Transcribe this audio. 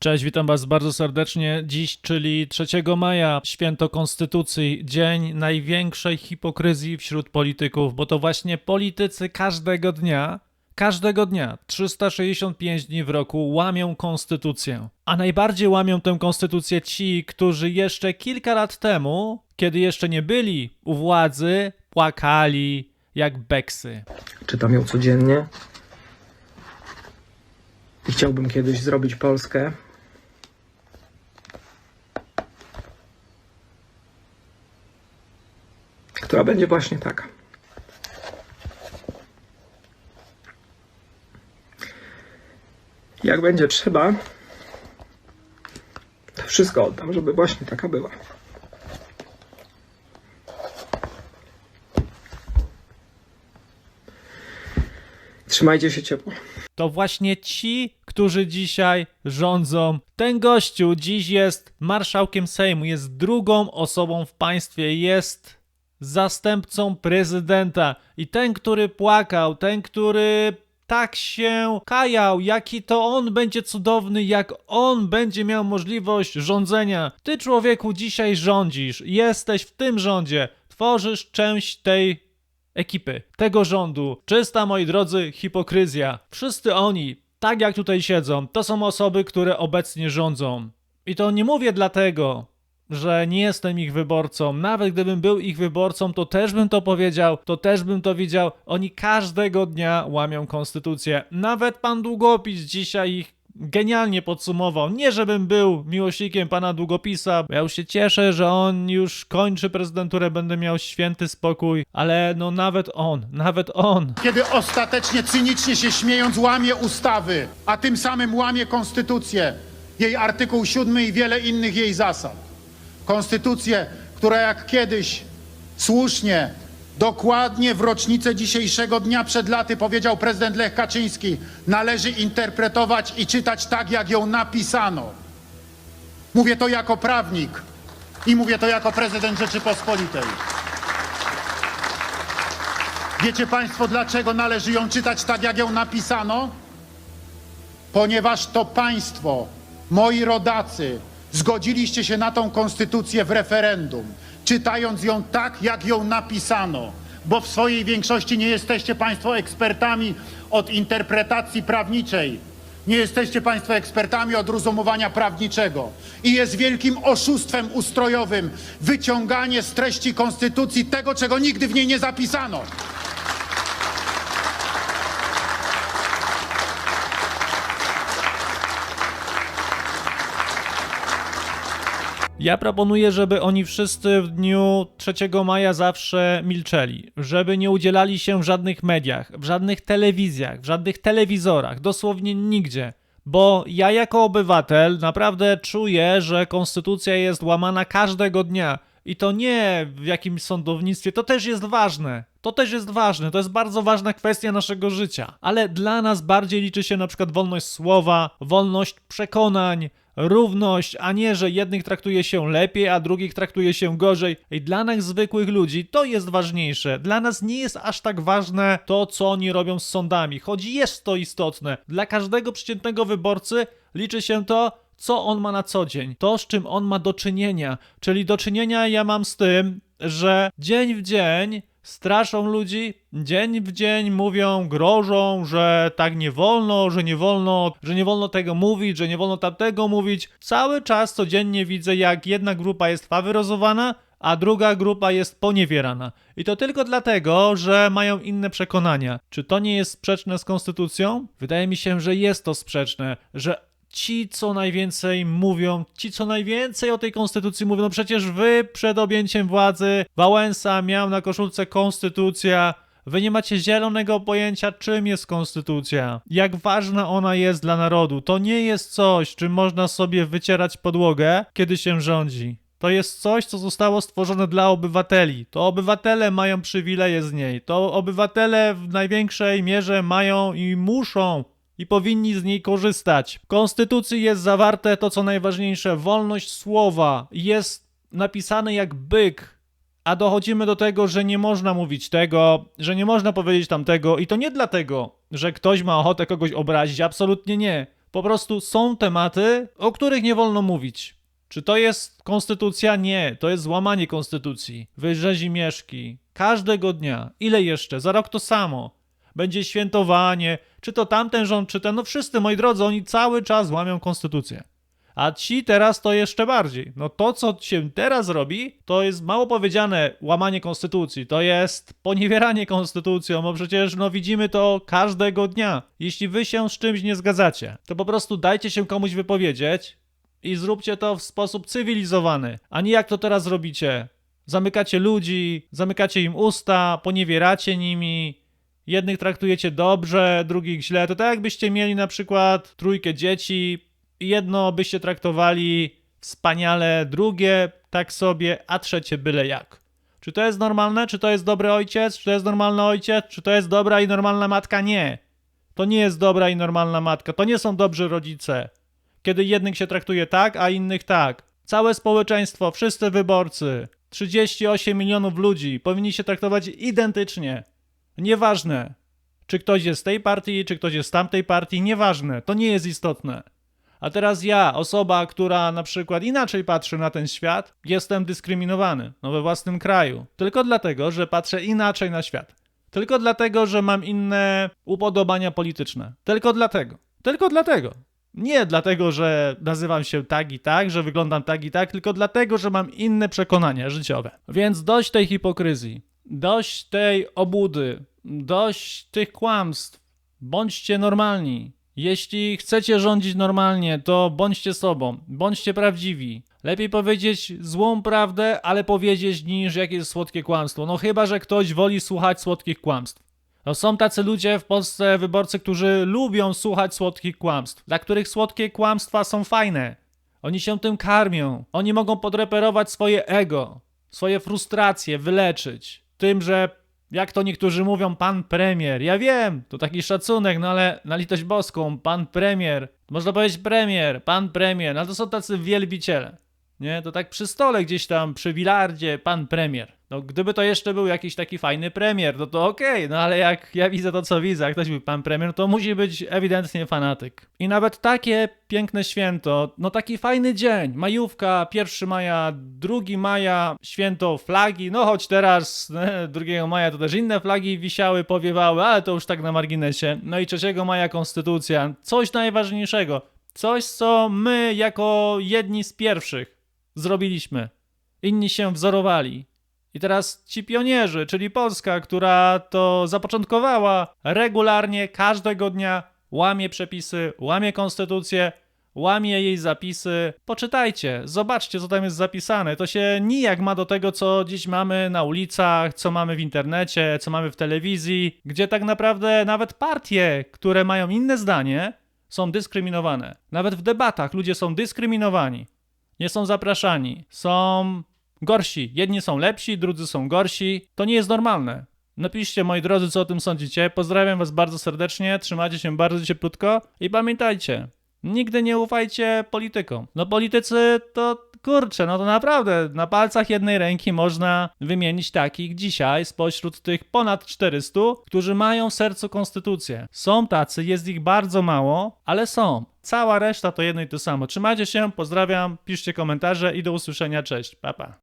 Cześć, witam Was bardzo serdecznie. Dziś, czyli 3 maja, święto Konstytucji, dzień największej hipokryzji wśród polityków, bo to właśnie politycy każdego dnia, każdego dnia, 365 dni w roku łamią Konstytucję. A najbardziej łamią tę Konstytucję ci, którzy jeszcze kilka lat temu, kiedy jeszcze nie byli u władzy, płakali jak beksy. Czytam ją codziennie. I chciałbym kiedyś zrobić Polskę. Która będzie właśnie taka. Jak będzie trzeba, to wszystko oddam, żeby właśnie taka była. Trzymajcie się ciepło. to właśnie ci, którzy dzisiaj rządzą. Ten gościu dziś jest marszałkiem Sejmu, jest drugą osobą w państwie, jest zastępcą prezydenta. I ten, który płakał, ten, który tak się kajał, jaki to on będzie cudowny, jak on będzie miał możliwość rządzenia. Ty, człowieku, dzisiaj rządzisz, jesteś w tym rządzie, tworzysz część tej ekipy, tego rządu. Czysta, moi drodzy, hipokryzja. Wszyscy oni, tak jak tutaj siedzą, to są osoby, które obecnie rządzą. I to nie mówię dlatego, że nie jestem ich wyborcą. Nawet gdybym był ich wyborcą, to też bym to powiedział, to też bym to widział. Oni każdego dnia łamią konstytucję. Nawet pan Długopis dzisiaj ich genialnie podsumował. Nie, żebym był miłośnikiem pana Długopisa, ja już się cieszę, że on już kończy prezydenturę, będę miał święty spokój, ale no nawet on, nawet on. kiedy ostatecznie cynicznie się śmiejąc łamie ustawy, a tym samym łamie konstytucję, jej artykuł 7 i wiele innych jej zasad. Konstytucję, która jak kiedyś słusznie, dokładnie w rocznicę dzisiejszego dnia przed laty powiedział prezydent Lech Kaczyński, należy interpretować i czytać tak, jak ją napisano. Mówię to jako prawnik i mówię to jako prezydent Rzeczypospolitej. Wiecie Państwo, dlaczego należy ją czytać tak, jak ją napisano? Ponieważ to Państwo, moi rodacy, zgodziliście się na tą konstytucję w referendum, czytając ją tak, jak ją napisano, bo w swojej większości nie jesteście Państwo ekspertami od interpretacji prawniczej. Nie jesteście Państwo ekspertami od rozumowania prawniczego. I jest wielkim oszustwem ustrojowym wyciąganie z treści konstytucji tego, czego nigdy w niej nie zapisano. Ja proponuję, żeby oni wszyscy w dniu 3 maja zawsze milczeli, żeby nie udzielali się w żadnych mediach, w żadnych telewizjach, w żadnych telewizorach, dosłownie nigdzie. Bo ja jako obywatel naprawdę czuję, że konstytucja jest łamana każdego dnia. I to nie w jakimś sądownictwie, to też jest ważne. To też jest ważne, to jest bardzo ważna kwestia naszego życia. Ale dla nas bardziej liczy się na przykład wolność słowa, wolność przekonań, równość, a nie, że jednych traktuje się lepiej, a drugich traktuje się gorzej. I dla nas zwykłych ludzi to jest ważniejsze. Dla nas nie jest aż tak ważne to, co oni robią z sądami, choć jest to istotne. Dla każdego przeciętnego wyborcy liczy się to, co on ma na co dzień, to z czym on ma do czynienia. Czyli do czynienia ja mam z tym, że dzień w dzień straszą ludzi, dzień w dzień mówią, grożą, że tak nie wolno, że nie wolno, że nie wolno tego mówić, że nie wolno tamtego mówić. Cały czas codziennie widzę, jak jedna grupa jest faworyzowana, a druga grupa jest poniewierana. I to tylko dlatego, że mają inne przekonania. Czy to nie jest sprzeczne z konstytucją? Wydaje mi się, że jest to sprzeczne, że ci, co najwięcej mówią, ci, co najwięcej o tej konstytucji mówią, no przecież wy przed objęciem władzy Wałęsa miał na koszulce konstytucja. Wy nie macie zielonego pojęcia, czym jest konstytucja, jak ważna ona jest dla narodu. To nie jest coś, czym można sobie wycierać podłogę, kiedy się rządzi. To jest coś, co zostało stworzone dla obywateli. To obywatele mają przywileje z niej. To obywatele w największej mierze mają i muszą i powinni z niej korzystać. W Konstytucji jest zawarte to, co najważniejsze: wolność słowa. Jest napisane jak byk. A dochodzimy do tego, że nie można mówić tego, że nie można powiedzieć tamtego, i to nie dlatego, że ktoś ma ochotę kogoś obrazić, absolutnie nie. Po prostu są tematy, o których nie wolno mówić. Czy to jest konstytucja? Nie, to jest złamanie konstytucji. Wy rzezimieszki. Każdego dnia. Ile jeszcze? Za rok to samo. Będzie świętowanie. Czy to tamten rząd, czy ten. No wszyscy, moi drodzy, oni cały czas łamią konstytucję. A ci teraz to jeszcze bardziej. No to, co się teraz robi, to jest mało powiedziane łamanie konstytucji. To jest poniewieranie konstytucją, bo przecież no widzimy to każdego dnia. Jeśli wy się z czymś nie zgadzacie, to po prostu dajcie się komuś wypowiedzieć i zróbcie to w sposób cywilizowany, a nie jak to teraz robicie. Zamykacie ludzi, zamykacie im usta, poniewieracie nimi, jednych traktujecie dobrze, drugich źle. To tak jakbyście mieli na przykład trójkę dzieci, jedno byście traktowali wspaniale, drugie tak sobie, a trzecie byle jak. Czy to jest normalne? Czy to jest dobry ojciec? Czy to jest normalny ojciec? Czy to jest dobra i normalna matka? Nie. To nie jest dobra i normalna matka. To nie są dobrzy rodzice. Kiedy jednych się traktuje tak, a innych tak. Całe społeczeństwo, wszyscy wyborcy, 38 milionów ludzi powinni się traktować identycznie. Nieważne, czy ktoś jest z tej partii, czy ktoś jest z tamtej partii, nieważne, to nie jest istotne. A teraz ja, osoba, która na przykład inaczej patrzy na ten świat, jestem dyskryminowany, no we własnym kraju. Tylko dlatego, że patrzę inaczej na świat. Tylko dlatego, że mam inne upodobania polityczne. Tylko dlatego. Tylko dlatego. Nie dlatego, że nazywam się tak i tak, że wyglądam tak i tak, tylko dlatego, że mam inne przekonania życiowe. Więc dość tej hipokryzji, dość tej obudy, dość tych kłamstw. Bądźcie normalni. Jeśli chcecie rządzić normalnie, to bądźcie sobą, bądźcie prawdziwi. Lepiej powiedzieć złą prawdę, ale powiedzieć niż jakieś słodkie kłamstwo. No chyba, że ktoś woli słuchać słodkich kłamstw. No są tacy ludzie w Polsce, wyborcy, którzy lubią słuchać słodkich kłamstw, dla których słodkie kłamstwa są fajne. Oni się tym karmią. Oni mogą podreperować swoje ego, swoje frustracje, wyleczyć. Tym, że jak to niektórzy mówią, pan premier. Ja wiem, to taki szacunek, no ale na litość boską, pan premier. Można powiedzieć premier, pan premier, no to są tacy wielbiciele. Nie, to tak przy stole gdzieś tam, przy bilardzie, pan premier. No gdyby to jeszcze był jakiś taki fajny premier, no to okej, no ale jak ja widzę to, co widzę, jak ktoś był pan premier, to musi być ewidentnie fanatyk. I nawet takie piękne święto, no taki fajny dzień, majówka, 1 maja, 2 maja, święto flagi, no choć teraz e, 2 maja to też inne flagi wisiały, powiewały, ale to już tak na marginesie. No i 3 maja konstytucja, coś najważniejszego, coś co my jako jedni z pierwszych zrobiliśmy. Inni się wzorowali. I teraz ci pionierzy, czyli Polska, która to zapoczątkowała, regularnie każdego dnia łamie przepisy, łamie konstytucję, łamie jej zapisy. Poczytajcie, zobaczcie, co tam jest zapisane. To się nijak ma do tego, co dziś mamy na ulicach, co mamy w internecie, co mamy w telewizji, gdzie tak naprawdę nawet partie, które mają inne zdanie, są dyskryminowane. Nawet w debatach ludzie są dyskryminowani nie są zapraszani, są gorsi. Jedni są lepsi, drudzy są gorsi. To nie jest normalne. Napiszcie, moi drodzy, co o tym sądzicie. Pozdrawiam Was bardzo serdecznie, trzymajcie się bardzo cieplutko i pamiętajcie, nigdy nie ufajcie politykom. No politycy to kurczę, no to naprawdę na palcach jednej ręki można wymienić takich dzisiaj spośród tych ponad 400, którzy mają w sercu konstytucję. Są tacy, jest ich bardzo mało, ale są. Cała reszta to jedno i to samo. Trzymajcie się, pozdrawiam, piszcie komentarze i do usłyszenia. Cześć, papa. Pa.